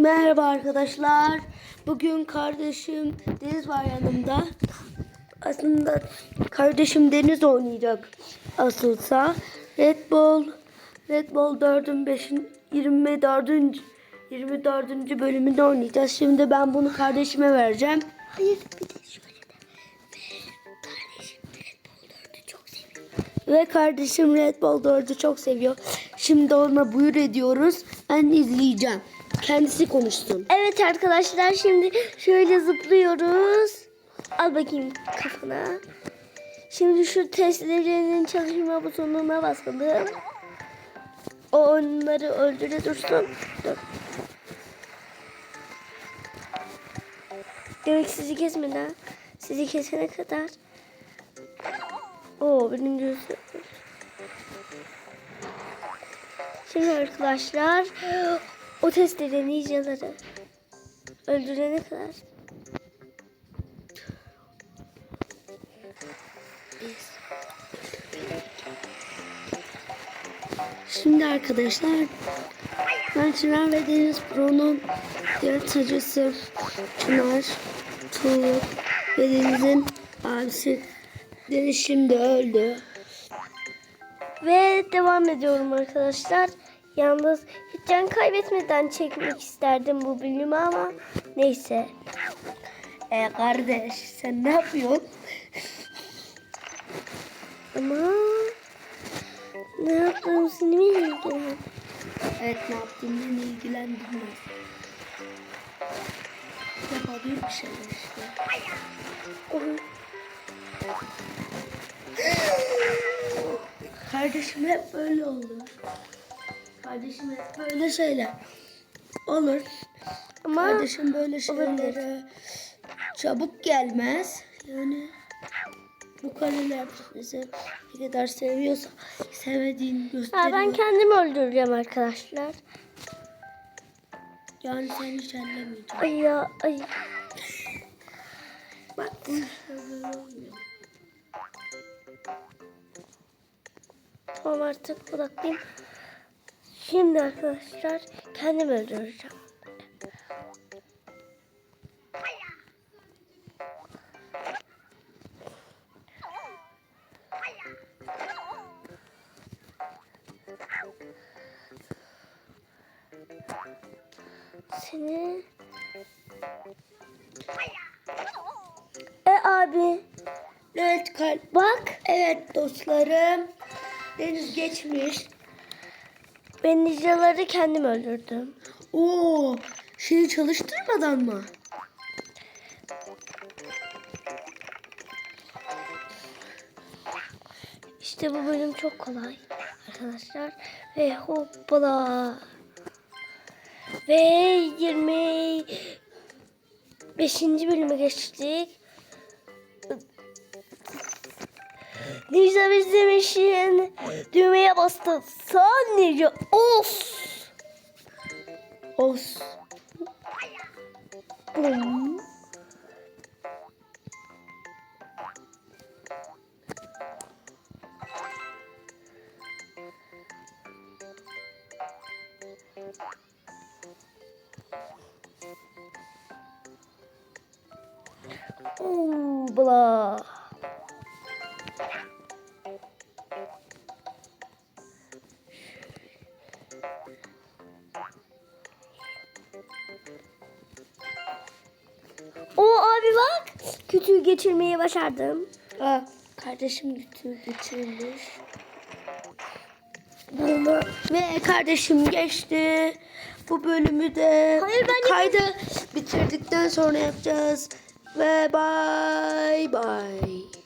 Merhaba arkadaşlar. Bugün kardeşim Deniz var yanımda. Aslında kardeşim Deniz oynayacak asılsa. Red Bull Red Bull 4'ün 5'in 24. 24. bölümünde oynayacağız. Şimdi ben bunu kardeşime vereceğim. Hayır bir de şöyle de. Kardeşim Red Bull 4'ü çok seviyor. Ve kardeşim Red Bull 4'ü çok seviyor. Şimdi ona buyur ediyoruz. Ben izleyeceğim. Kendisi konuşsun. Evet arkadaşlar şimdi şöyle zıplıyoruz. Al bakayım kafana. Şimdi şu testlerinin çalışma butonuna basalım. O onları öldüre dursun. Dur. Demek sizi kesmeden, sizi kesene kadar. Oo birinci yüzü. Şimdi arkadaşlar o testleri ninjaları öldürene kadar Şimdi arkadaşlar ben Çınar ve Deniz Pro'nun yaratıcısı Çınar, Tuğrul ve Deniz'in abisi Deniz şimdi öldü. ve devam ediyorum arkadaşlar. Yalnız hiç can kaybetmeden çekmek isterdim bu bölümü ama neyse. E kardeş sen ne yapıyorsun? Ama ne yaptığım seni mi ilgilen? Evet ne yaptığını beni ilgilendirmez. Yapabilir bir şeyler işte. Kardeşim hep böyle olur. Kardeşim böyle şeyler. Olur. Ama Kardeşim böyle şeylere çabuk gelmez. Yani bu kareler bizi ne kadar seviyorsa sevmediğini ha, gösteriyor. ben kendimi öldüreceğim arkadaşlar. Yani sen hiç ellemeyeceksin. Ay ya ay. Bak. Tamam artık odaklıyım. Şimdi arkadaşlar kendimi öldüreceğim. Seni... E abi Evet kalp. bak Evet dostlarım. Deniz geçmiş. Ben ninjaları kendim öldürdüm. Oo, şeyi çalıştırmadan mı? İşte bu bölüm çok kolay arkadaşlar. Ve hoppala. Ve 25. bölüme geçtik. Ninja bizim için Sağ ninja. Of. Os. Bum. Oo, bla. O abi bak. Kötüyü geçirmeyi başardım. Aa, kardeşim götür geçirmiş. Bunu Ve kardeşim geçti. Bu bölümü de Hayır, ben kaydı bitirdikten sonra yapacağız. Ve bye bye.